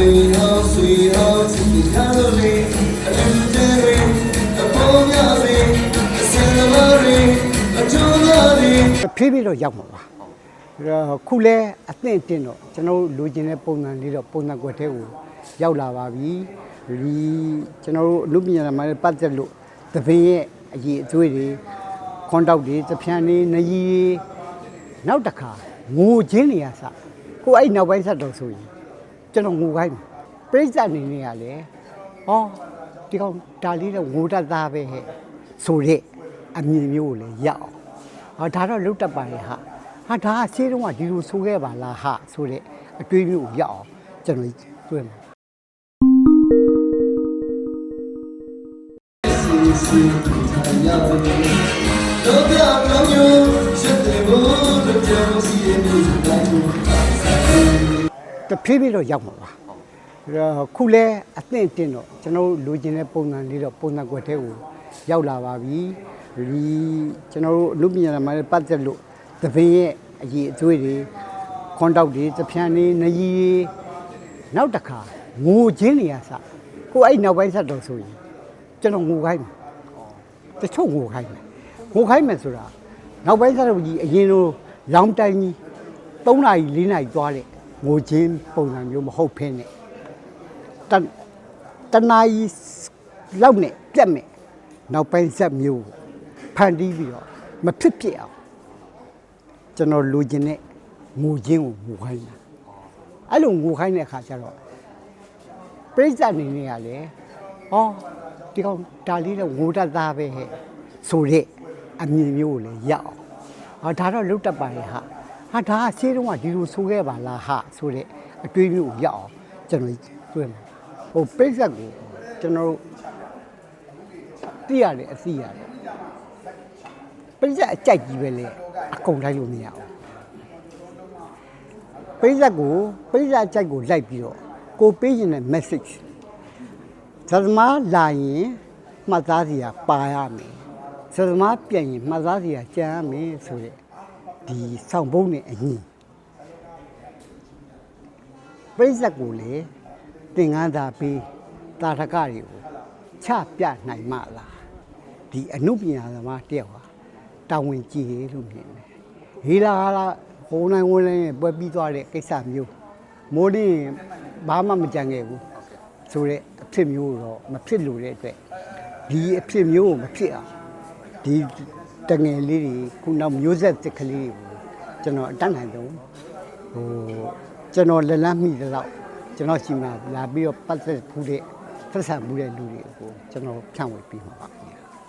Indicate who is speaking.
Speaker 1: Sweet home, sweet home, sweet Halloween. A little dairy, a bone yummy, a cinnamon, a jewelry.
Speaker 2: ဖြည်းဖြည်းတော့ရောက်မှာပါအဲ့တော့ခုလဲအသင့်တင်တော့ကျွန်တော်တို့လိုချင်တဲ့ပုံစံလေးတော့ပုံစံကွက်ထဲကိုရောက်လာပါပြီဒီကျွန်တော်တို့အလုပ်ပညာမှာလည်းပတ်သက်လို့သပင်ရဲ့အရေးအသွေးတွေခွန်တောက်တွေသဖြန်းတွေနရီတွေနောက်တစ်ခါငိုချင်းနေရစကိုအဲ့နောက်ပိုင်းဆက်တော့ဆိုရင် ကျွန်တော်ငိုခိုင်းပြိဿအနေနဲ့ကလည်းဟောဒီကောင်ဒါလေးတော့ငိုတတ်သားပဲဟဲ့ဆိုတဲ့အမြင်မျိုးကိုလည်းရအောင်ဟာဒါတော့လုတ်တက်ပါရဲ့ဟာဟာဒါကရှင်းတော့ကဒီလိုဆိုခဲ့ပါလားဟာဆိုတဲ့အတွေးမျိုးကိုရအောင်ကျွန်တော်တွေ့မှာ
Speaker 1: Sweet, sweet, sweet yummy. Don't be a from you, shut the
Speaker 2: တဖြည်းဖြည်းတော့ရောက်မှာပါအဲ့တော့ခုလဲအသင့်တင်တော့ကျွန်တော်တို့လိုချင်တဲ့ပုံစံလေးတော့ပုံစံကွက်ထဲကိုရောက်လာပါပြီဒီကျွန်တော်တို့အလုပ်ပညာမှာလည်းပတ်သက်လို့သပင်ရဲ့အရေးအသွေးတွေခွန်တောက်တွေသဖြန်းတွေနရီတွေနောက်တစ်ခါငိုချင်းနေရစကိုအဲ့နောက်ပိုင်းဆက်တော့ဆိုရင်ကျွန်တော်ငိုခိုင်းမှာတချို့ငိုခိုင်းမယ်ငိုခိုင်းမယ်ဆိုတာနောက်ပိုင်းစားတော့ကြီးအရင်လိုလောင်းတိုင်းကြီး3နာရီ4နာရီသွားတဲ့ ငိုချင်းပုံစံမျိုးမဟုတ်ဖ ೇನೆ တတနာရီလောက်နဲ့ပြတ်မယ်နောက်ပိုင်းဆက်မျိုးကိုဖန်တီးပြီးတော့မဖြစ်ဖြစ်အောင်ကျွန်တော်လိုချင်တဲ့ငိုချင်းကိုငိုခိုင်းတာအဲ့လိုငိုခိုင်းတဲ့အခါကျတော့ပြိဿအနေနဲ့ကလည်းဟောဒီကောင်ဒါလေးတော့ငိုတတ်သားပဲဟဲ့ဆိုတဲ့အမြင်မျိုးကိုလည်းရအောင်ဟာဒါတော့လုတ်တက်ပါရဲ့ဟာ ဟာဒါကရှင်းတော့ကဒီလိုဆိုခဲ့ပါလားဟာဆိုတဲ့အတွေးမျိုးကိုရအောင်ကျွန်တော်တွေ့မှာဟိုပြိဿကိုကျွန်တော်တို့သိရတယ်အသိရတယ်ပြိဿအကြိုက်ကြီးပဲလေအကုန်လိုက်လို့မရအောင်ပိဿက်ကိုပိဿက်ကြိုက်ကိုလိုက်ပြီးတော့ကိုပေးရင်တဲ့ message သသမားလာရင်မှတ်သားစီကပါရမယ်သသမားပြန်ရင်မှတ်သားစီကကြံရမယ်ဆိုတဲ့ ဒီဆောင်ပုံးနဲ့အညီပိဿက်ကိုလေသင်္ကန်းသာပေးတာထကတွေကိုချပြနိုင်မှလားဒီအနုပညာသမားတယောက်ဟာတာဝန်ကြီးတယ်လို့မြင်တယ်ဟေးလာလာဟိုနိုင်ဝင်လည်းပွဲပြီးသွားတဲ့ကိစ္စမျိုးမိုးတင်းဘာမှမကြံခဲ့ဘူးဆိုတော့အဖြစ်မျိုးတော့မဖြစ်လို့တဲ့အတွက်ဒီအဖြစ်မျိုးကိုမဖြစ်အောင်ဒီ တငယ်လေးတွေခုနောက်မျိုးဆက်တစ်ကလေးတွေကိုကျွန်တော်အတတ်နိုင်ဆုံးဟိုကျွန်တော်လက်လန်းမိတဲ့တော့ကျွန်တော်ရှိမှလာပြီးတော့ပတ်သက်ဖူးတဲ့ဆက်ဆံမှုတဲ့လူတွေကိုကျွန်တော်ဖြန့်ဝေပြီးမှာပါ